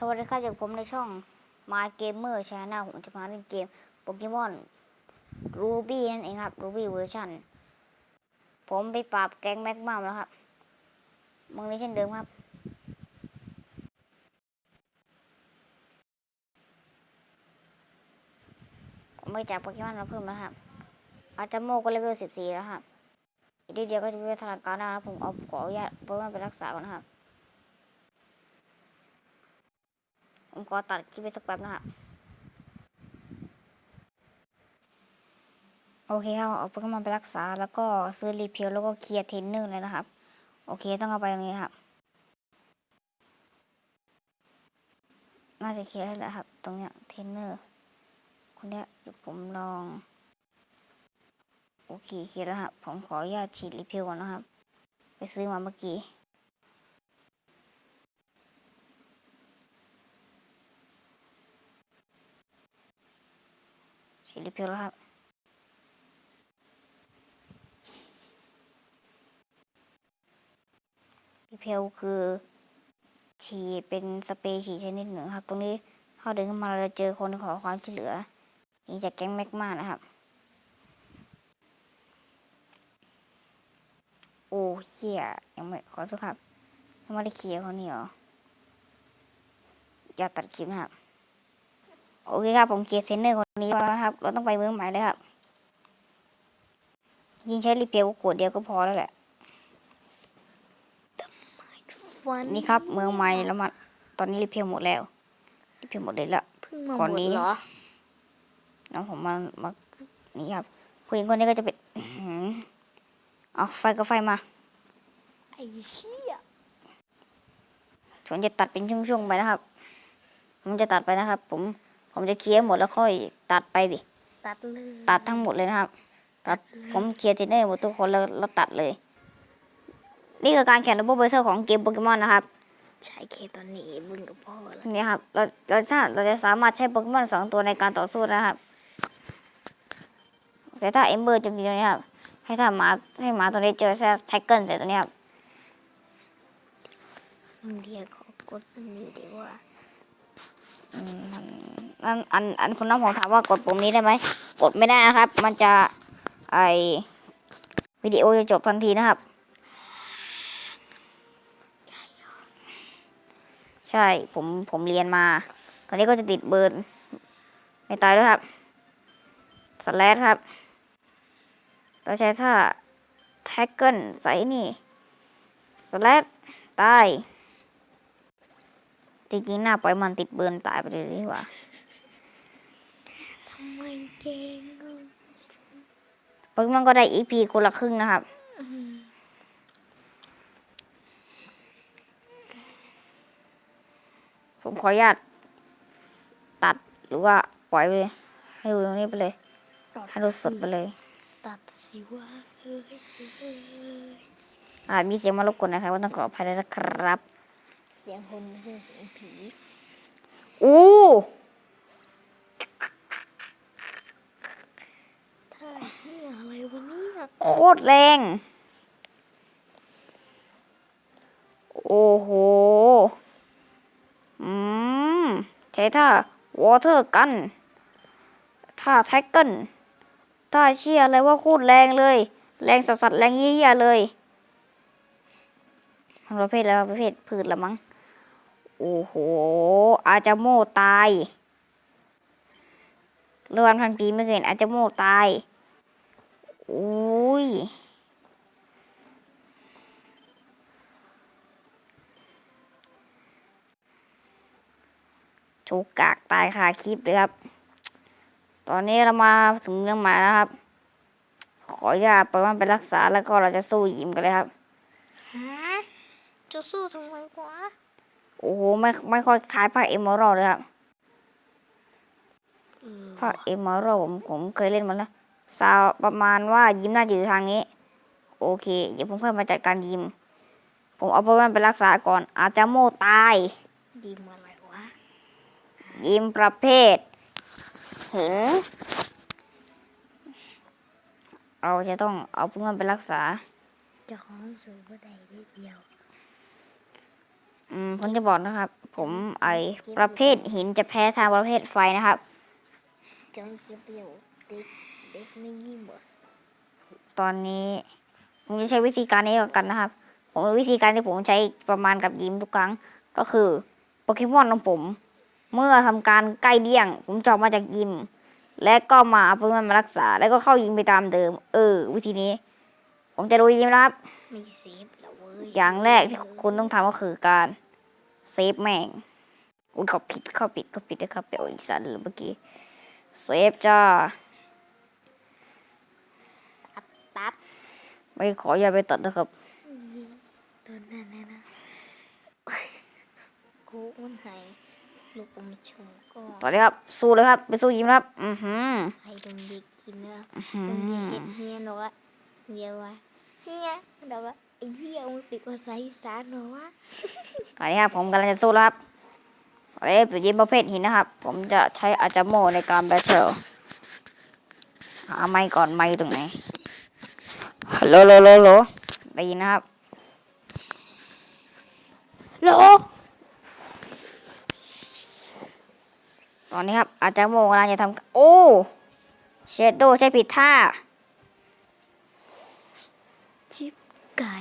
สวัสดีครับจากผมในช่อง My Gamer Channel ผมจะมาเล่นเกมโปเกมอน Ruby นั่นเองครับ Ruby เวอร์ชันผมไปปราบแก๊งแม็กมาแล้วครับมึงนี้เช่นเดิมครับ ผมไปจับโปเกมอนมาเพิ่มแล้วครับ อาจจะโมก็เลเวล14แล้วครับอีกเดียวก็จะเป็นทางการได้แล้วผมเอาขออนุญาตโปเกมอนไปรักษาก่อนครับ ผมขอตัดคลิปไปสักแป๊บนะครับ โอเคครับเอาโปเกมอนไปรักษา แล้วก็ซื้อรีเพลแล้วก็เคลียร์เทนเนอร์เลยนะครับ โอเคต้องเอาไปตรงนี้นะครับ น่าจะเคลียร์ให้แล้วครับ ตรงเนี้ยเทนเนอร์คนเนี้ยเดี๋ยวผมลอง โอเคเคลียร์แล้วครับ ผมขออนุญาตฉีดรีเพลก่อนนะครับ ไปซื้อมาเมื่อกี้ ฉีดรีพลแล้วครับรีเพลคือฉีเป็นสเปรย์ฉีชนิดหนึ่งครับ ตรงนี้เขาเดินขึ้นมาเราจะเจอคนขอความช่วยเหลือ นี่จากแก๊งแม็กมานะครับ โอ้เฮียยังไม่ขอสักครับยังไม่ได้เคลียร์เขานี่หรอ อย่าตัดคลิปนะครับ โอเคครับผมเคลียร์เทรนเนอร์คนนี้แล้วนะครับ เราต้องไปเมืองใหม่เลยครับยิงใช้รีเพลขวดเดียวก็พอแล้วแหละวันนี่ครับเมืองใหม่แล้วมาตอนนี้รีเพลหมดแล้วรีเพลหมดเลยแล้วเพิ่งมาก่อนหมดนี้เหรอน้องผมมามานี่ครับผู้หญิงคนนี้ก็จะเป็นอื้อหือเอาไฟก็ไฟมาไอ้เชี่ยผมจะตัดเป็นช่วงๆไปนะครับ ผมจะตัดไปนะครับ ผม ผมจะเคลียร์หมดแล้วค่อยตัดไปดิ ตัดเลยตัดทั้งหมดเลยนะครับ ตัดผมเคลียร์เจเนอร์หมดทุกคนแล้วแล้วตัดเลย นี่คือการแข่งดับเบิลเบอร์เซอร์ของเกมโปเกมอนนะครับ ใช้เคตอนนี้มึงกับพ่อละนี่ครับ เราเราถ้าเราจะสามารถใช้โปเกมอนสองตัวในการต่อสู้นะครับ แต่ถ้าเอมเบอร์จะมีตัวนี้ครับ ให้ถ้าหมาให้หมาตัวนี้เจอแค่แท็กเกิลเสร็จตัวนี้ครับมึงเรียกขอกดนี่ดีกว่า อันอันอันคุณน้องผมถามว่ากดปุ่มนี้ได้ไหมกดไม่ได้นะครับ มันจะไอวิดีโอจะจบทันทีนะครับ ใช่ผมผมเรียนมา ตอนนี้ก็จะติดเบิร์นไม่ตายด้วยครับสแลดครับเราใช้ท่าแท็กเกิลใส่นี่สแลดตาย จริงๆหน้าปล่อยมันติดเบิร์นตายไปเลยดีกว่าทำไมเก่งอะเพิ่งมันก็ได้อีพีคนละครึ่งนะครับผมขออนุญาตตัดหรือว่าปล่อยไปเลยให้ดูตรงนี้ไปเลยตัดให้ดูสดไปเลย ตัดสิวะเอ้ยเอ้ยอาจมีเสียงมารบกวนนะครับว่าต้องขออภัยด้วยนะครับเสียงคนไม่ใช่เสียงผี อู้ถ้าเฮียอะไรวะเนี่ยโคตรแรง โอ้โห อืม ใช้ท่าวอเตอร์กันท่าแท็กเกิลท่าเชี่ยอะไรว่าโคตรแรงเลย แรงสัสๆแรงเยี่ยๆเลยประเภทแล้วประเภทพืชละมั้ง โอ้โห อาจาโมตายเรือนพันปีไม่เคยเห็นอาจาโมตายอุ้ย ถูกกากตายคาคลิปเลยครับ ตอนนี้เรามาถึงเมืองใหม่แล้วครับ ขออนุญาตไปว่าไปรักษาแล้วก็เราจะสู้ยิมกันเลยครับ จะสู้ทำไมวะ โอ้โหไม่ไม่ค่อยคล้ายภาคเอมเมอรัลเลยครับเออภาคเอมเมอรัลผมผมเคยเล่นมาแล้วซาวประมาณว่ายิมน่าจะอยู่ทางนี้ โอเค เดี๋ยวผมค่อยมาจัดการยิม ผมเอาไปว่าไปรักษาก่อน อาจจะโมตายดีมาอะไรวะ ยิมประเภทหินเราจะต้องเอาเพื่อนไปรักษาเจะของสูงก็ได้นิดเดียวอืม ผมจะบอกนะครับ ผมไอประเภทหินจะแพ้ทางประเภทไฟนะครับจงก็บอยู่เด็กเด็กไม่ยิ้มตอนนี้ผมจะใช้วิธีการนี้กันนะครับ ผมวิธีการที่ผมใช้ประมาณกับยิมทุกครั้ง ก็คือโปเกมอนของผม เมื่อทำการใกล้เดี้ยง ผมจะอกมาจากยิม และก็มาเอาโปเกมอนมารักษา แล้วก็เข้ายิมไปตามเดิม เออ วิธีนี้ ผมจะดูยิมนะครับม่เซฟ อย่างแรกที่คุณต้องทำก็คือการเซฟแม่งอุ้ยเขาผิดเขาผิดเขาผิดนะครับไปเอาอีกสันเลยเมื่อกี้เซฟจ้าตัดไม่ขออย่าไปตัดนะครับตอนนั้นนะนะกูมันหายลูกอมชมก็ตอนนี้ครับ สู้เลยครับ ไปสู้ยิมครับ อือหือให้ลุงเด็กกินนะอื้อหืลุงเด็กอเห็นเฮียหนูว่าเฮียว่าเฮียหนูว่า ไอ้เฮียมึงติดภาษาอีสานหนูว่าตอนนี้ครับผมกำลังจะสู้แล้วครับตอนนี้เป็นยิมประเภทหินนะครับ ผมจะใช้อาจาโมในการแบทเทิลหาไมค์ก่อนไมค์ตรงไหนฮัลโหลโลโลโลได้ยินนะครับโลตอนนี้ครับอาจารย์โมกำลังจะทำโอ้เชดโดใช้ผิดท่า ชิบ ไก่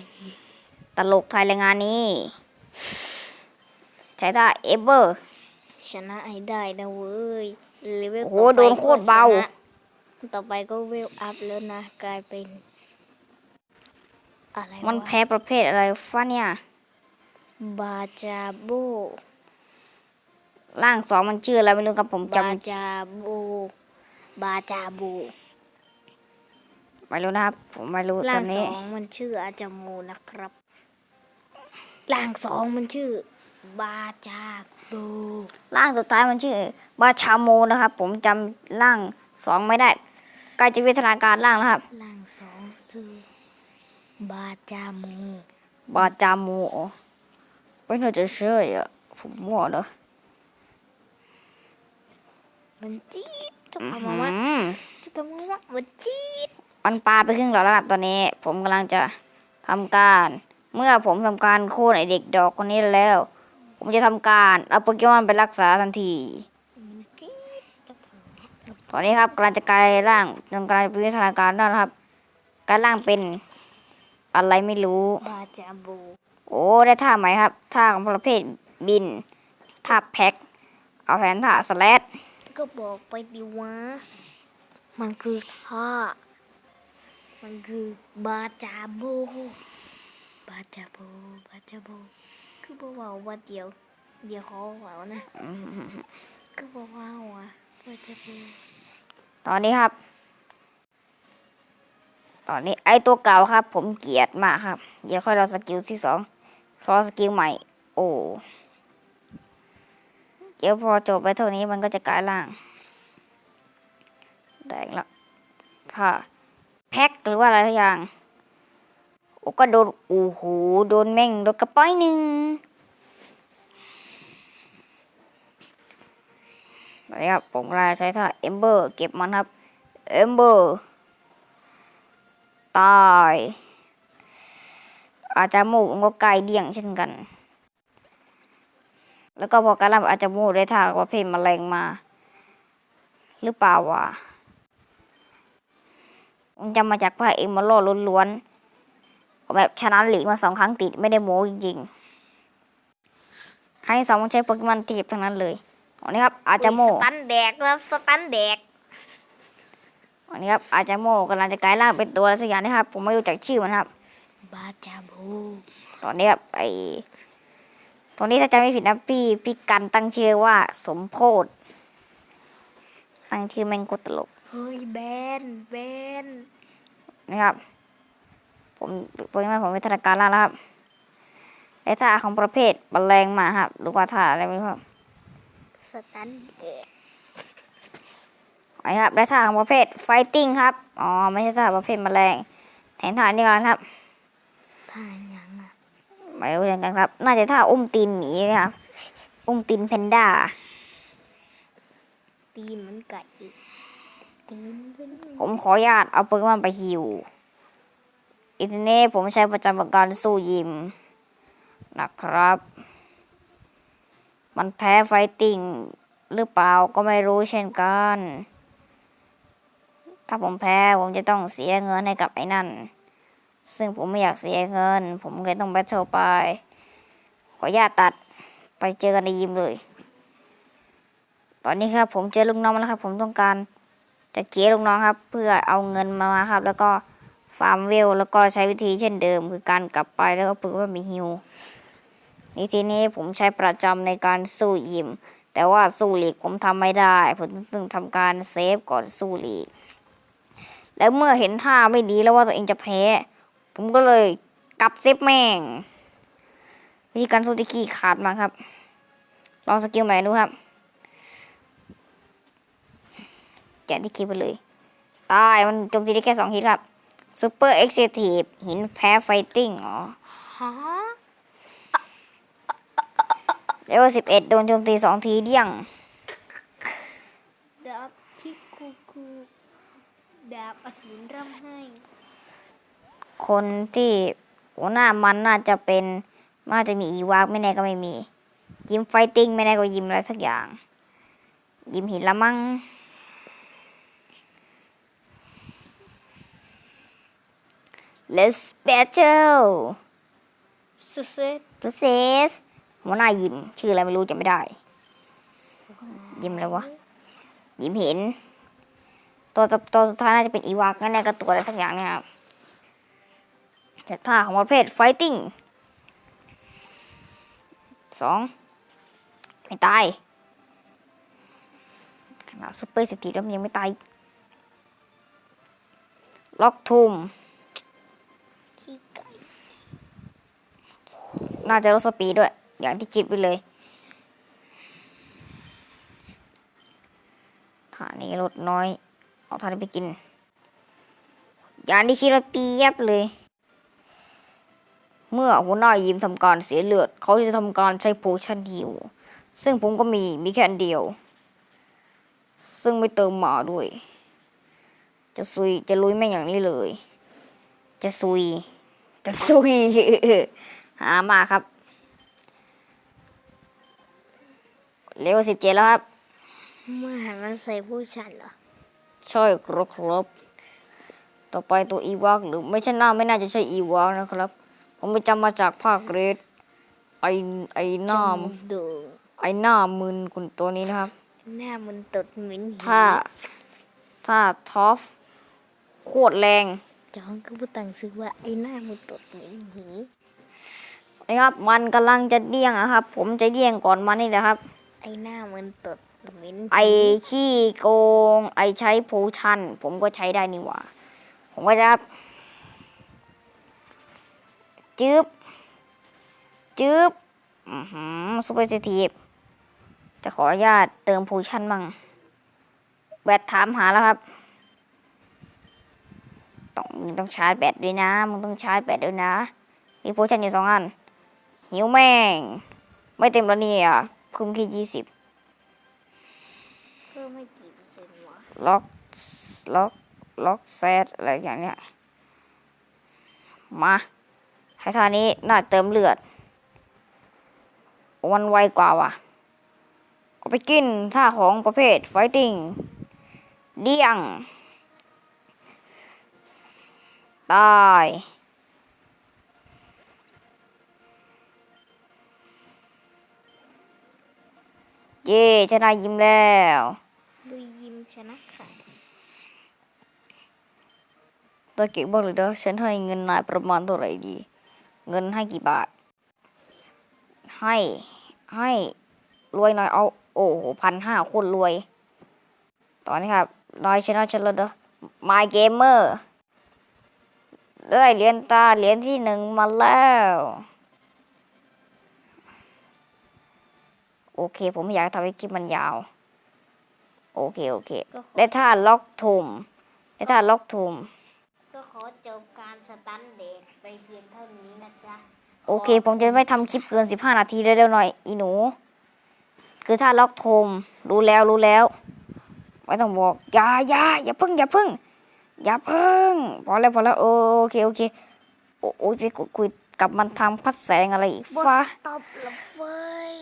ตลกไทยรายงานนี้ ใช้ท่าเอเบอร์ ชนะให้ได้นะเว้ยเลเวลโอ้โหต่อไปโดนโคตรเบา ก็ชนะต่อไปก็เวลอัพแล้วนะ กลายเป็น อะไรวะมันแพ้ประเภทอะไรฟะเนี่ย บาจาโบร่างสองมันชื่ออะไรไม่รู้ครับผมจบาจาโบ บาจาโบำ ไม่รู้นะครับ ผมไม่รู้ตร่าองนสนี้ องมันชื่ออาจาโมนะครับร่างสองมันชื่อ บาจาโบร่างสุดท้ายมันชื่อบาชาโมนะครับ ผมจำร่างสองไม่ได้ใกล้จะวิทนาการร่างแล้วครับ ร่างสองชื่อบาจาโมบาจาโมอ๋อไม่น่าจะใช่อะผมมั่วเนอะมันจี๊ดจะอื้อทำหืมาว่าอจะทำมาว่ามันจี๊ด มันปลาไปครึ่งหลอดแล้วครับตอนนี้ ผมกำลังจะทำการ เมื่อผมทำการโค่นไอเด็กดอกคนนี้แล้ว ผมจะทำการเอาโปเกมอนไปรักษาทันทีตอนนี้ครับกำลังจะกลายร่างทำการวิวัฒนาการแล้วนะครับกลายร่างเป็นอะไรไม่รู้บาจาโบโอ้ได้ท่าใหมครับท่าของประเภทบินท่าแพ็คเอาแผนท่าสแลดก็บอกไปดิวะมันคือท่า มันคือบาจาโบบาจาโบบาจาโบ คือบอกว่าว่าเดียว เดี๋ยวเขาบอกนะ คือบอกว่าว่ะบาจาโบตอนนี้ครับ ตอนนี้ไอตัวเก่าครับ ผมเกลียดมากครับ เดี๋ยวค่อยรอสกิลที่สองรอสกิลใหม่ โอ้เดี๋ยวพอจบไปเท่านี้มันก็จะกลายร่างแดงละถ้า แพ็คหรือว่าอะไรทุกอย่างโอ้ก็โดนโอ้โหโดนแม่งโดนกระป้อยหนึ่งอนะครับผมลังใช้ท่าเอมเบอร์เก็บมันครับเอมเบอร์ตายอาจจะหมูกก็ไกลเดี่ยงเช่นกัน แล้วก็พอกระลำอาจจะหมูได้ท่าประเภทแมลงมา หรือเปล่าวะ มันจะมาจากพระเอกมาล่อล้วนๆแบบชนะหลีกมาสองครั้งติดไม่ได้โม้จริงๆครั้งที่สองมันใช้โปเกมอนทีบทั้งนั้นเลยอันนี้ครับอาจจะโมสตันแดกแล้วสตันแดกอันนี้ครับอาจจะโมกำลังจะกลายร่างเป็นตัวอะไรสักอย่างนะครับผมไม่รู้จักชื่อมันครับบาจาโบตอนนี้ครับไอตอนนี้ถ้าจำไม่ผิดนะพี่พี่กันตั้งชื่อว่าสมโพธตั้งชื่อแมงโคตรตลกเฮ้ยแบนแบนนะครับ ผมโปรแกรมผมวิทยาการแล้วนะครับไอ้ท่าของประเภทบรรแรงมาครับหรือว่าท่าอะไรไม่รู้ครับสตันแดกอันนี้ครับได้ท่าของประเภทไฟติ้งครับอ๋อไม่ใช่ท่าประเภทแมลงแทนท่านี้ก่อนครับท่ายังอะไม่รู้เหมือนกันครับ น่าจะท่าอุ้มตีนหมีนะครับอุ้มตีนแพนด้าตีนเหมันไก่ตีนเป็น ผมขออนุญาตเอาโปเกมอนไปฮิวอินเทอร์เน็ตผมใช้ประจำการสู้ยิมนะครับ มันแพ้ไฟติ้งหรือเปล่าก็ไม่รู้เช่นกัน ถ้าผมแพ้ผมจะต้องเสียเงินให้กับไอ้นั่น ซึ่งผมไม่อยากเสียเงิน ผมเลยต้องแบทเทิลไป ขออนุญาตตัดไปเจอกันในยิมเลย ตอนนี้ครับผมเจอลูกน้องแล้วครับ ผมต้องการ จะเกลี่ยลูกน้องครับ เพื่อเอาเงินมาครับ แล้วก็ฟาร์มเวล แล้วก็ใช้วิธีเช่นเดิม คือการกลับไปแล้วก็ปึกว่ามีฮิวนี่ทีนี้ผมใช้ประจำในการสู้ยิม แต่ว่าสู้หลีกผมทำไม่ได้ ผมต้องทำการเซฟก่อนสู้หลีก แล้วเมื่อเห็นท่าไม่ดีแล้วว่าตัวเองจะแพ้ ผมก็เลยกลับเซฟแม่งวิธีการสู้ที่ขี้ขาดมาครับ ลองสกิลใหม่ดูครับ แกะที่คลิปไปเลย ตาย มันโจมตีได้แค่สองฮิตครับซูเปอร์เอ็กซ์ทีฟหินแพ้ไฟติ้งอ๋อฮะเลเวลสิบเอ็ดโดนโจมตีสองทีเดี่ยงดาบที่คูคูดาบอสูรร่ำให้ คนที่หัวหน้ามันน่าจะเป็นน่าจะมีอีวากไม่แน่ก็ไม่มี ยิมไฟติ้งไม่แน่ก็ยิมอะไรสักอย่าง ยิมหินละมั้ง Let's battle สุดเซต process หัวหน้ายิมชื่ออะไรไม่รู้จำไม่ได้ ยิมอะไรวะ ยิมหินตัวตัวตัวสุดท้ายน่าจะเป็นอีวากนั่นแหละก็ตัวอะไรสักอย่างเนี่ยครับจากท่าของประเภท fighting สองไม่ตายขนาดซูเปอร์สตีแล้วมันยังไม่ตายล็อกทุ่ม ขี้ไก่ น่าจะลดสปีดด้วย อย่างที่คิดไปเลยท่านี้ลดน้อย เอาท่านี้ไปกิน อย่างที่คิดว่าเปียบเลย เมื่อหัวหน้ายิมทำการเสียเลือด เขาจะทำการใช้โพชั่นฮิวซึ่งผมก็มีมีแค่อันเดียว ซึ่งไม่เติมหมาด้วย จะซุยจะลุยแม่งอย่างนี้เลย จะซุย จะซุย หามาครับ เลเวลสิบเจ็ดแล้วครับเมื่อหันมาใส่ผู้ชันเหรอใช่ครับครับ ต่อไปตัวอีวากหรือไม่ใช่หน้าไม่น่าจะใช่อีวากนะครับ ผมไปจำมาจากภาคเรดไอไอหน้าจมูกโด่งไอหน้ามึนคุณตัวนี้นะครับ หน้ามันตดเหม็นหีถ้า ถ้าทอฟโคตรแรงจองก็พูดตังซื้อว่าไอ้หน้ามันตดเหม็นหี นะครับ มันกำลังจะเดี้ยงนะครับ ผมจะเดี้ยงก่อนมันนี่แหละครับ ไอ้หน้ามันตดเหม็นไอขี้โกง ไอใช้โพชั่น ผมก็ใช้ได้นี่หว่า ผมก็จะจืบจืบอือหือซูเปอร์ซิทีฟจะขออนุญาตเติมโพชั่นบ้างแบตถามหาแล้วครับต้องมึงต้องชาร์จแบตด้วยนะ มึงต้องชาร์จแบตด้วยนะ มีโพชั่นอยู่สองอัน หิวแม่ง ไม่เต็มแล้วเนี่ยคุมแค่ยี่สิบเพิ่มไม่กี่เปอร์เซ็นต์วะล็อกล็อกล็อกเซตอะไรอย่างเนี้ยมาให้ท่านี้น่าเติมเลือดวันไวกว่าว่ะเอาไปกินท่าของประเภทไฟติ้งเดี่ยง ตาย เย่ชนะยิ้มแล้วลุยยิมชนะค่ะตัวเก่งบอกเลยเด้อฉันให้เงินนายประมาณเท่าไหร่ดี เงินให้กี่บาท ให้ให้รวยหน่อยเอา โอ้โหพันห้าคตรรวย ตอนนี้ครับนายชนะฉันแล้วเด้อ My Gamer ได้เหรียญตาเหรียญที่หนึ่งมาแล้ว โอเค ผมไม่อยากทำให้คลิปมันยาว โอเค โอเคก็ขอได้ท่าล็อกทุมได้ท่าล็อกทุมก็ขอจบการสตันเด็กไปเพียงเท่านี้นะจ๊ะ โอเค ผมจะไม่ทำคลิปเกิน 15 นาทีเร็วๆหน่อย อีหนู คือถ้าล็อกโทมรู้แล้วรู้แล้ว ไม่ต้องบอกอย่าอย่าอย่าพึ่งอย่าพึ่งอย่าพึ่งพอแล้วพอแล้วโอเคโอเคโอ้โอ้ยไปคุยกับมันทางพัดแสงอะไรอีกฟ้าตบละเฟย